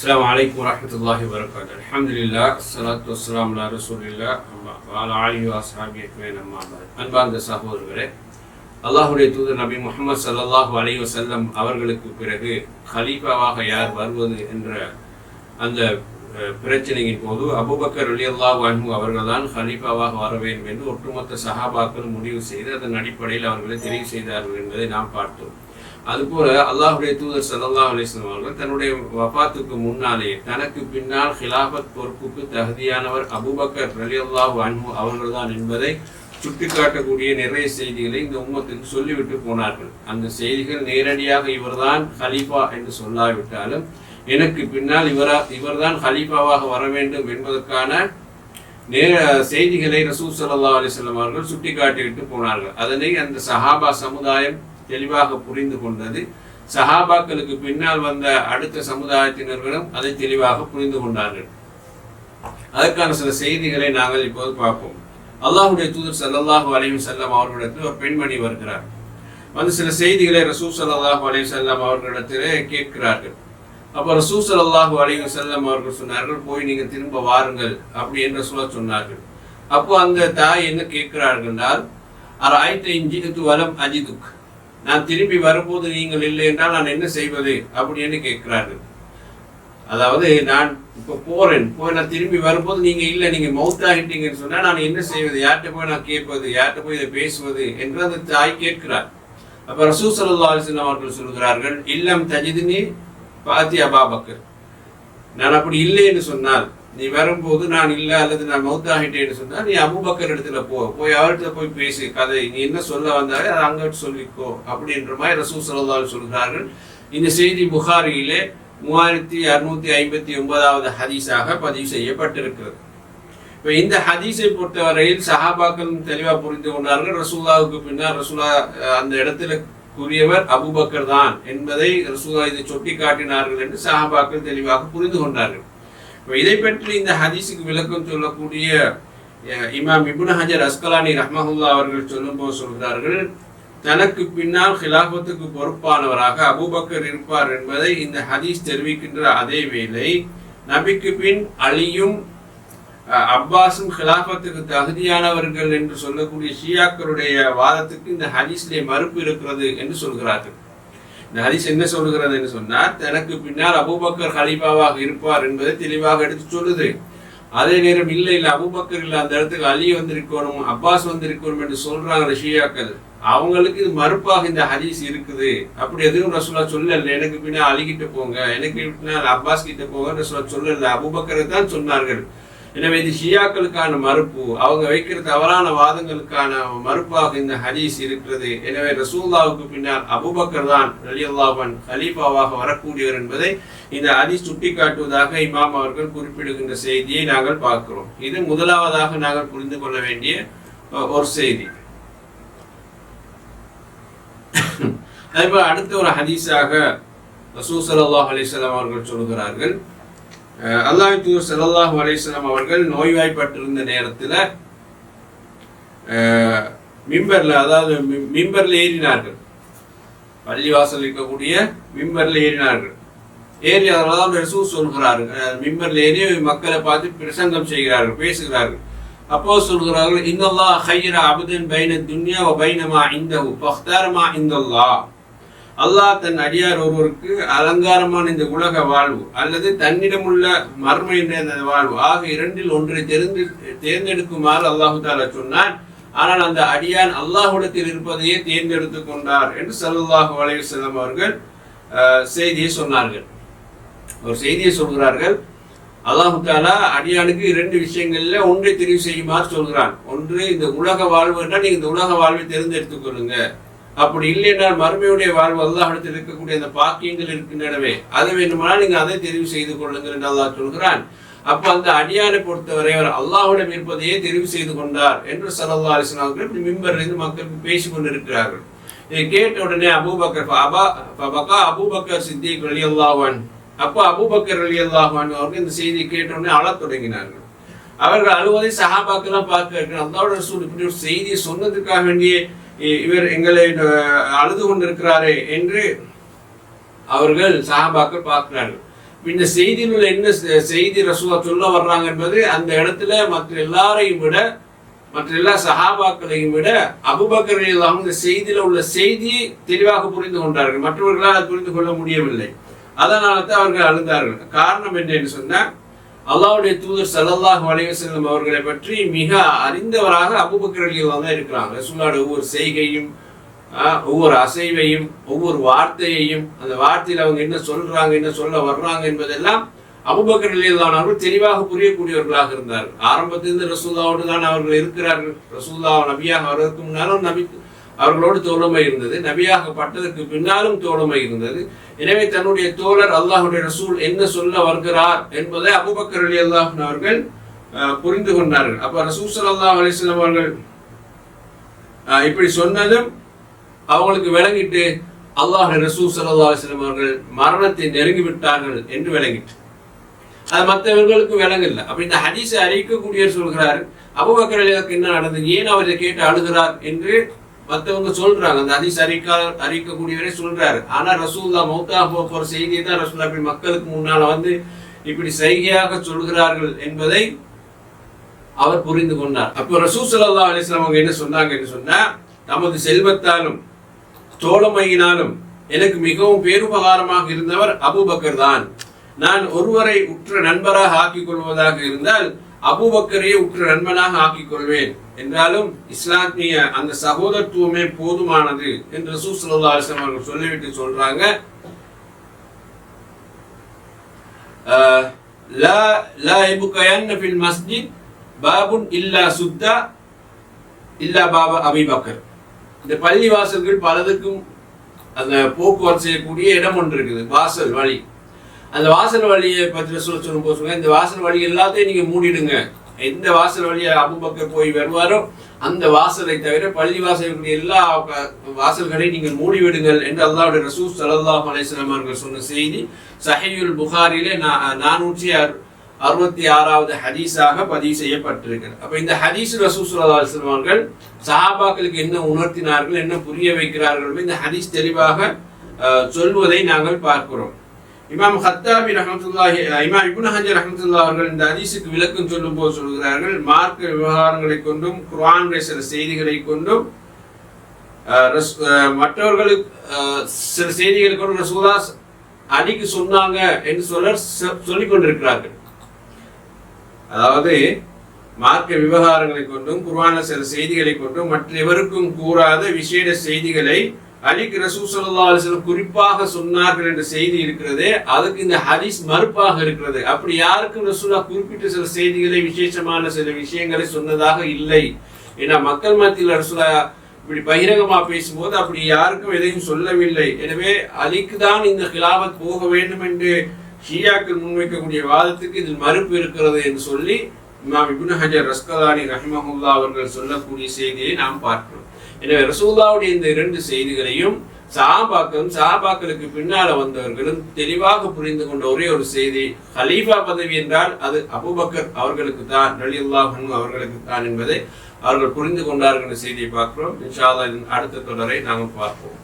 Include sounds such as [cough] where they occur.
السلام عليكم ورحمة الله وبركاته الحمد لله الصلاة والسلام على رسول الله وعلى آله وأصحابه أجمعين أما بعد அன்பார்ந்த சகோதரர்களே அல்லாஹுடைய தூதர் நபி முகமது ஸல்லல்லாஹு அலைஹி வஸல்லம் அவர்களுக்கு பிறகு ஹலீஃபாவாக யார் வருவது என்ற அந்த அஹ், பிரச்சனையின் போது அபூபக்கர் ரலியல்லாஹு அன்ஹு அவர்கள்தான் ஹலீஃபாவாக வர வேண்டும் என்று ஒட்டுமொத்த சஹாபாக்கள் முடிவு செய்து அதன் அடிப்படையில் அவர்களை தெரிவு செய்தார்கள் என்பதை நாம் பார்த்தோம் அதுபோல அல்லாஹுடைய தூதர் ஸல்லல்லாஹு அலைஹி அவர்கள் தன்னுடைய வபாத்துக்கு முன்னாலே தனக்கு பின்னால் ஹிலாபத் பொறுப்புக்கு தகுதியானவர் அபூபக்கர் ரலியல்லாஹு அன்பு அவர்கள்தான் என்பதை சுட்டிக்காட்டக்கூடிய நிறைய செய்திகளை இந்த உம்மத்துக்கு சொல்லிவிட்டு போனார்கள். அந்த செய்திகள் நேரடியாக இவர்தான் ஹலீஃபா என்று சொல்லாவிட்டாலும் எனக்கு பின்னால் இவரா இவர்தான் ஹலீஃபாவாக வர வேண்டும் என்பதற்கான நேர செய்திகளை ரசூல் சல்லா அலைஹி அவர்கள் சுட்டிக்காட்டிவிட்டு போனார்கள். அதனை அந்த சஹாபா சமுதாயம் தெளிவாக புரிந்து கொண்டது. சஹாபாக்களுக்கு பின்னால் வந்த அடுத்த சமுதாயத்தினர்களும் அதை தெளிவாக புரிந்து கொண்டார்கள். அதற்கான சில செய்திகளை நாங்கள் இப்போது பார்ப்போம். அல்லாஹுடைய தூதர் சல்லாஹு அலைஹி செல்லம் அவர்களிடத்தில் ஒரு பெண்மணி வருகிறார். வந்து சில செய்திகளை ரசூ ஸல்லல்லாஹு அலைஹி செல்லம் அவர்களிடத்திலே கேட்கிறார்கள். அப்போ ரசூ ஸல்லல்லாஹு அலைஹி செல்லம் அவர்கள் சொன்னார்கள் போய் நீங்க திரும்ப வாருங்கள் அப்படி என்று சொல்ல சொன்னார்கள். அப்போ அந்த தாய் என்ன கேட்கிறார்கள் என்றால் அரை ஐட்டு இஞ்சி வலம் அஜிதுக். நான் திரும்பி வரும்போது நீங்கள் இல்லை என்றால் நான் என்ன செய்வது அப்படின்னு கேட்கிறார்கள். அதாவது நான் இப்போ போறேன். போய் நான் திரும்பி வரும்போது நீங்க இல்ல நீங்க மவுத் ஆகிட்டீங்கன்னு சொன்னா நான் என்ன செய்வது? யார்கிட்ட போய் நான் கேட்பது? யார்கிட்ட போய் இதை பேசுவது? என்று அந்த தாய் கேட்கிறார் அப்ப ரசூ சல்லா அலிஸ்லாம் அவர்கள் சொல்கிறார்கள் இல்லம் தஜிதினி பாத்தி அபாபக்கர் நான் அப்படி இல்லை என்று சொன்னால் நீ வரும்போது நான் இல்லை அல்லது நான் மௌத்தாகிட்டேன்னு சொன்னால் நீ அபூபக்கர் இடத்துல போ. போய் அவர்கிட்ட போய் பேசு கதை. நீ என்ன சொல்ல வந்தாலே அதை அங்கிட்டு சொல்லிக்கோ அப்படின்ற மாதிரி ரசூ சல்லா சொல்கிறார்கள். இந்த செய்தி புகாரியிலே மூவாயிரத்தி அறுநூத்தி ஐம்பத்தி ஒன்பதாவது ஹதீஸாக பதிவு செய்யப்பட்டிருக்கிறது. இப்போ இந்த ஹதீஸை பொறுத்தவரையில் சஹாபாக்கள் தெளிவாக புரிந்து கொண்டார்கள். ரசூல்லாவுக்கு பின்னால் ரசூலா அந்த இடத்துல கூறியவர் அபுபக்கர் தான் என்பதை ரசூலா இதை சுட்டி காட்டினார்கள் என்று சஹாபாக்கள் தெளிவாக புரிந்து கொண்டார்கள். இப்போ இதை பற்றி இந்த ஹதீஸுக்கு விளக்கம் சொல்லக்கூடிய இமாம் இபுன் ஹஜர் அஸ்கலானி ரஹ்மஹுல்லா அவர்கள் சொல்லும்போது சொல்கிறார்கள் தனக்கு பின்னால் ஹிலாபத்துக்கு பொறுப்பானவராக அபூபக்கர் இருப்பார் என்பதை இந்த ஹதீஸ் தெரிவிக்கின்ற அதே வேளை நபிக்கு பின் அலியும் அப்பாஸும் ஹிலாபத்துக்கு தகுதியானவர்கள் என்று சொல்லக்கூடிய ஷியாக்களுடைய வாதத்துக்கு இந்த ஹதீஸ்லே மறுப்பு இருக்கிறது என்று சொல்கிறார்கள். இந்த ஹதீஸ் என்ன சொல்கிறது என்று சொன்னால் தனக்கு பின்னால் அபூபக்கர் ஹலீஃபாவாக இருப்பார் என்பதை தெளிவாக எடுத்து சொல்லுது. அதே நேரம் இல்லை இல்லை அபுபக்கர் இல்லை அந்த இடத்துக்கு அலி வந்திருக்கணும் அப்பாஸ் வந்திருக்கணும் என்று சொல்றாங்க ஷியாக்கள். அவங்களுக்கு இது மறுப்பாக இந்த ஹதீஸ் இருக்குது. அப்படி எதுவும் ரசூலா சொல்லல. எனக்கு பின்னால் அலி கிட்ட போங்க எனக்கு பின்னால் அப்பாஸ் கிட்ட போங்க ரசூலா சொல்லல. அபுபக்கரை தான் சொன்னார்கள். எனவே இது ஷியாக்களுக்கான மறுப்பு. அவங்க வைக்கிற தவறான வாதங்களுக்கான மறுப்பாக இந்த ஹதீஸ் இருக்கிறது. எனவே ரசூல்லாவுக்கு பின்னால் அபுபக்கர் தான் ரலியல்லாஹன் ஹலீஃபாவாக வரக்கூடியவர் என்பதை இந்த ஹதீஸ் சுட்டிக்காட்டுவதாக இமாம் அவர்கள் குறிப்பிடுகின்ற செய்தியை நாங்கள் பார்க்கிறோம். இது முதலாவதாக நாங்கள் புரிந்து கொள்ள வேண்டிய அஹ், ஒரு செய்தி. [coughs] அதேபோல் அடுத்த ஒரு ஹதீஸாக ரசூ ஸல்லல்லாஹு அலிஸ்லாம் அவர்கள் சொல்கிறார்கள். அல்லாஹ் தூர் ஸல்லல்லாஹு அலைஹி அவர்கள் நோய்வாய்ப்பட்டிருந்த நேரத்தில் மிம்பரில் அதாவது மிம்பரில் மிம்பர்ல ஏறினார்கள். பள்ளிவாசல் இருக்கக்கூடிய மிம்பரில் ஏறினார்கள். ஏறி அதாவது ரசூ சொல்கிறார்கள். மிம்பரில் ஏறி மக்களை பார்த்து பிரசங்கம் செய்கிறார்கள் பேசுகிறார்கள். அப்போ சொல்கிறார்கள் இன்னல்லாஹ் ஹைர அபுதன் பைன துன்யா பைனமா இந்தஹு ஃபக்தாரமா இந்தல்லா அல்லாஹ் தன் அடியார் ஒருவருக்கு அலங்காரமான இந்த உலக வாழ்வு அல்லது தன்னிடமுள்ள மர்ம என்ற வாழ்வு. ஆக இரண்டில் ஒன்றை தெரிந்து தேர்ந்தெடுக்குமாறு அல்லாஹு தாலா சொன்னான். ஆனால் அந்த அடியான் அல்லாஹுடத்தில் இருப்பதையே தேர்ந்தெடுத்து கொண்டார் என்று சல்லாஹு அலைஹி அவர்கள் செய்தியை சொன்னார்கள். ஒரு செய்தியை சொல்கிறார்கள். அல்லாஹு தாலா அடியானுக்கு இரண்டு விஷயங்கள்ல ஒன்றை தெரிவு செய்யுமாறு சொல்கிறான். ஒன்று இந்த உலக வாழ்வு என்றால் நீங்க இந்த உலக வாழ்வை தேர்ந்தெடுத்துக் கொள்ளுங்க. அப்படி இல்லை என்றால் மறுமையுடைய வாழ்வு அல்லாஹிடத்தில் இருக்கக்கூடிய அந்த பாக்கியங்கள் இருக்கின்றனவே. அதை வேண்டுமானால் நீங்க அதை தெரிவு செய்து கொள்ளுங்கள் என்று அல்லாஹ் சொல்கிறான். அப்ப அந்த அடியானை பொறுத்தவரை அவர் அல்லாஹ்விடம் இருப்பதையே தெரிவு செய்து கொண்டார் என்று சல்லா அலிஸ்லாம் அவர்கள் மிம்பரிலிருந்து மக்களுக்கு பேசி கொண்டிருக்கிறார்கள். இதை கேட்ட உடனே அபூபக்கர் அபா பகா அபூபக்கர் சித்திக் அலி அல்லாஹான் அப்போ அபூபக்கர் அலி அல்லாஹான் அவர்கள் இந்த செய்தியை கேட்ட உடனே அழத் தொடங்கினார்கள். அவர்கள் அழுவதை சஹாபாக்கெல்லாம் பார்க்க இருக்கிறார் அல்லாவோட ரசூல் இப்படி ஒரு செய்தியை சொன்னதுக்காக வேண்டிய இவர் எங்களை அழுது கொண்டிருக்கிறாரே என்று அவர்கள் சஹாபாக்கள் பார்க்கிறார்கள். இந்த செய்தியில் உள்ள என்ன செய்தி ரசுவா சொல்ல வர்றாங்க என்பது அந்த இடத்துல மற்ற எல்லாரையும் விட மற்ற எல்லா சஹாபாக்களையும் விட அபுபக்கர் எல்லாம் இந்த செய்தியில உள்ள செய்தியை தெளிவாக புரிந்து கொண்டார்கள். மற்றவர்களால் புரிந்து கொள்ள முடியவில்லை. அதனால தான் அவர்கள் அழுந்தார்கள் காரணம் என்னன்னு சொன்னால் அல்லாவுடைய தூதர் ஸல்லல்லாஹு அலைஹி அவர்களை பற்றி மிக அறிந்தவராக அபூபக்கர் தான் இருக்கிறாங்க. ரசூலாட ஒவ்வொரு செய்கையும் ஒவ்வொரு அசைவையும் ஒவ்வொரு வார்த்தையையும் அந்த வார்த்தையில் அவங்க என்ன சொல்றாங்க என்ன சொல்ல வர்றாங்க என்பதெல்லாம் அபுபக்கர் ரலியல்லாஹு அவர்கள் தெளிவாக புரியக்கூடியவர்களாக இருந்தார்கள். ஆரம்பத்திலிருந்து ரசூல்லாவோடு தான் அவர்கள் இருக்கிறார்கள். ரசூல்லா நபியாக வருவதற்கு முன்னாலும் நபி அவர்களோடு தோழமை இருந்தது. நபியாக பட்டதற்கு பின்னாலும் தோழமை இருந்தது. எனவே தன்னுடைய தோழர் அல்லாஹுடைய ரசூல் என்ன சொல்ல வருகிறார் என்பதை அபுபக்கர் அலி அல்லாஹன் அவர்கள் அஹ், புரிந்து கொண்டார்கள். அப்ப ரசூல் அல்லாஹ் அலிஸ்லாம் அவர்கள் இப்படி சொன்னதும் அவங்களுக்கு விளங்கிட்டு அல்லாஹ் ரசூல் ஸல்லல்லாஹு அலைஹி அவர்கள் மரணத்தை நெருங்கி விட்டார்கள் என்று விளங்கிட்டு. அது மற்றவர்களுக்கு விளங்கல. அப்ப இந்த ஹதீஸை அறிவிக்கக்கூடியவர் சொல்கிறார் அபுபக்கர் அலியாவுக்கு என்ன நடந்தது? ஏன் அவரை கேட்டு அழுகிறார் என்று மற்றவங்க சொல்றாங்க அந்த அதிசரிக்கா அறிவிக்க சொல்றாரு. ஆனா ரசூல்லா மௌத்தா போற செய்தியை தான் ரசூல்லா இப்படி மக்களுக்கு முன்னால வந்து இப்படி சைகையாக சொல்கிறார்கள் என்பதை அவர் புரிந்து கொண்டார். அப்போ ரசூ சல்லா அலிஸ்லாம் அவங்க என்ன சொன்னாங்க என்று சொன்னா தமது செல்வத்தாலும் தோழமையினாலும் எனக்கு மிகவும் பேருபகாரமாக இருந்தவர் அபுபக்கர் தான். நான் ஒருவரை உற்ற நண்பராக ஆக்கிக் கொள்வதாக இருந்தால் அபூபக்கரையே உற்ற நண்பனாக ஆக்கிக் கொள்வேன் என்றாலும் இஸ்லாமிய அந்த சகோதரத்துவமே போதுமானது என்று ரசூல் ஸல்லல்லாஹு அவர்கள் சொல்லிவிட்டு சொல்றாங்க. ஆஹ், லா லா ஃபில் மஸ்ஜித் பாபுன் இல்லா சுத்தா இல்லா பாபா அபிபக்கர் இந்த பள்ளி வாசல்கள் பலதுக்கும் அந்த போக்குவரத்து செய்யக்கூடிய இடம் ஒன்று இருக்குது வாசல் வழி. அந்த வாசல் வழியை பற்றி சொல்ல சொல்லும் போது இந்த வாசல் வழி எல்லாத்தையும் நீங்க மூடிடுங்க. எந்த வாசல் வழியா அபுபக்கர் போய் வருவாரோ அந்த வாசலை தவிர பள்ளி வாசலுடைய எல்லா வாசல்களையும் நீங்கள் மூடிவிடுங்கள் என்று அல்லாவுடைய ரசூ சலல்லா அலைஹி அவர்கள் சொன்ன செய்தி. சஹையுல் புகாரிலே நானூற்றி அறு- அறுபத்தி ஆறாவது ஹதீஸாக பதிவு செய்யப்பட்டிருக்கிறது. அப்ப இந்த ஹதீஸ் ரசூ ஸல்லல்லாஹு அலைஹி அவர்கள் சஹாபாக்களுக்கு என்ன உணர்த்தினார்கள் என்ன புரிய வைக்கிறார்கள் இந்த ஹதீஸ் தெளிவாக சொல்வதை நாங்கள் பார்க்கிறோம். இமாம் ஹத்தாபி ரஹமத்துல்லாஹி இமாம் இபுன் ஹஜர் ரஹமத்துல்லா அவர்கள் இந்த ஹதீஸுக்கு விளக்கம் சொல்லும் போது சொல்கிறார்கள் மார்க்க விவகாரங்களை கொண்டும் குரான்களை சில செய்திகளை கொண்டும் மற்றவர்களுக்கு சில செய்திகளை கொண்டு ரசூலா அடிக்கு சொன்னாங்க என்று சொல்ல சொல்லிக் கொண்டிருக்கிறார்கள். அதாவது மார்க்க விவகாரங்களை கொண்டும் குர்ஆன சில செய்திகளை கொண்டும் மற்றவருக்கும் கூறாத விசேட செய்திகளை அலிக் ரசூ ஸல்லல்லாஹு அலைஹி குறிப்பாக சொன்னார்கள் என்ற செய்தி இருக்கிறதே அதுக்கு இந்த ஹதீஸ் மறுப்பாக இருக்கிறது. அப்படி யாருக்கும் ரசூலா குறிப்பிட்ட சில செய்திகளை விசேஷமான சில விஷயங்களை சொன்னதாக இல்லை. ஏன்னா மக்கள் மத்தியில் ரசூலா இப்படி பகிரங்கமா பேசும்போது அப்படி யாருக்கும் எதையும் சொல்லவில்லை. எனவே அலிக்கு தான் இந்த கிலாபத் போக வேண்டும் என்று ஷியாக்கள் முன்வைக்கக்கூடிய வாதத்துக்கு இதில் மறுப்பு இருக்கிறது என்று சொல்லி இமாம் இப்னு ஹஜர் ரஸ்கலானி ரஹிமஹுல்லா அவர்கள் சொல்லக்கூடிய செய்தியை நாம் பார்க்கிறோம். எனவே ரசூல்லாவுடைய இந்த இரண்டு செய்திகளையும் சஹாபாக்களும் சஹாபாக்களுக்கு பின்னால வந்தவர்களும் தெளிவாக புரிந்து கொண்ட ஒரே ஒரு செய்தி ஹலீஃபா பதவி என்றால் அது அபுபக்கர் அவர்களுக்கு தான் நலியுல்லாஹன் அவர்களுக்கு தான் என்பதை அவர்கள் புரிந்து கொண்டார்கள் செய்தியை பார்க்கிறோம். இன்ஷால்லா அடுத்த தொடரை நாங்கள் பார்ப்போம்.